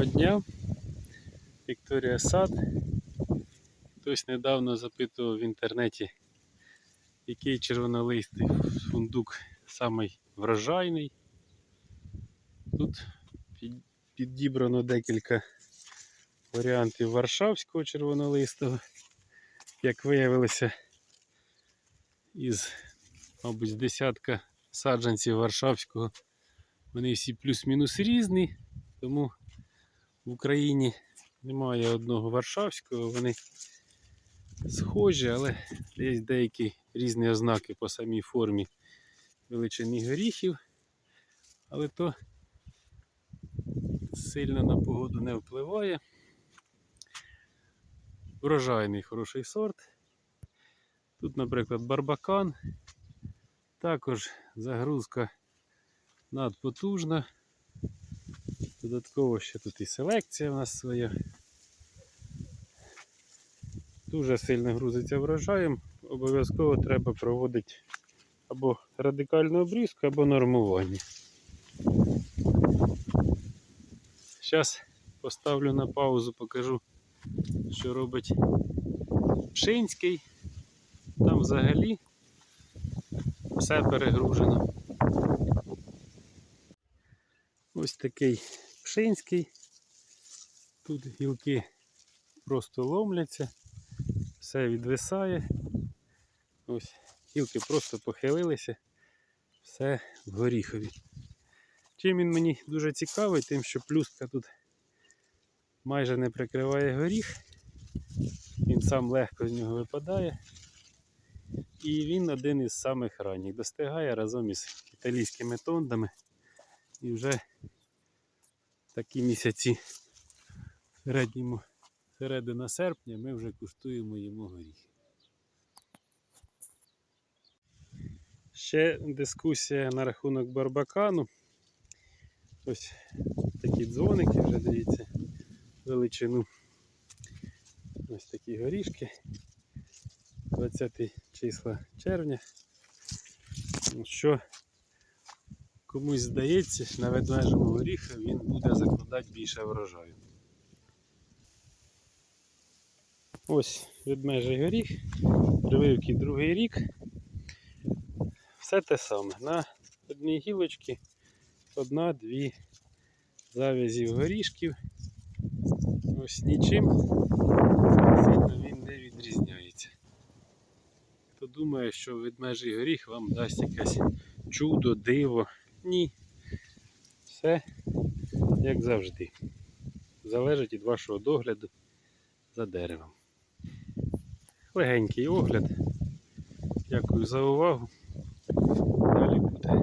Доброго дня. Вікторія Сад. Хтось недавно запитував в інтернеті, який червонолистий фундук самий врожайний. Тут підібрано декілька варіантів варшавського червонолистого. Як виявилося, із, мабуть, десятка саджанців варшавського вони всі плюс-мінус різні, тому в Україні немає одного варшавського, вони схожі, але є деякі різні ознаки по самій формі величині горіхів, але то сильно на погоду не впливає. Врожайний хороший сорт. Тут, наприклад, барбакан, також загрузка надпотужна. Додатково ще тут і селекція у нас своя. Дуже сильно грузиться врожаєм. Обов'язково треба проводити або радикальну обрізку, або нормування. Зараз поставлю на паузу, покажу, що робить Пшинський. Там взагалі все перегружено. Ось такий пшинський. Тут гілки просто ломляться, все відвисає. Ось гілки просто похилилися, все в горіхові. Чим він мені дуже цікавий, тим, що плюска тут майже не прикриває горіх, він сам легко з нього випадає. І він один із самих ранніх. Достигає разом із італійськими тондами. І вже такі місяці середньому, середина серпня ми вже куштуємо йому горіхи. Ще дискусія на рахунок барбакану. Ось такі дзвоники вже дивіться величину. Ось такі горішки. 20 числа червня. Ну, Що комусь здається, на ведмежому горіху він буде закладати більше врожаю. Ось ведмежий горіх, прививки другий рік. Все те саме. На одній гілочці одна-дві зав'язів горішків. Ось нічим сильно він не відрізняється. Хто думає, що ведмежий горіх вам дасть якесь чудо, диво. Ні. Все як завжди. Залежить від вашого догляду за деревом. Легенький огляд. Дякую за увагу. Далі буде.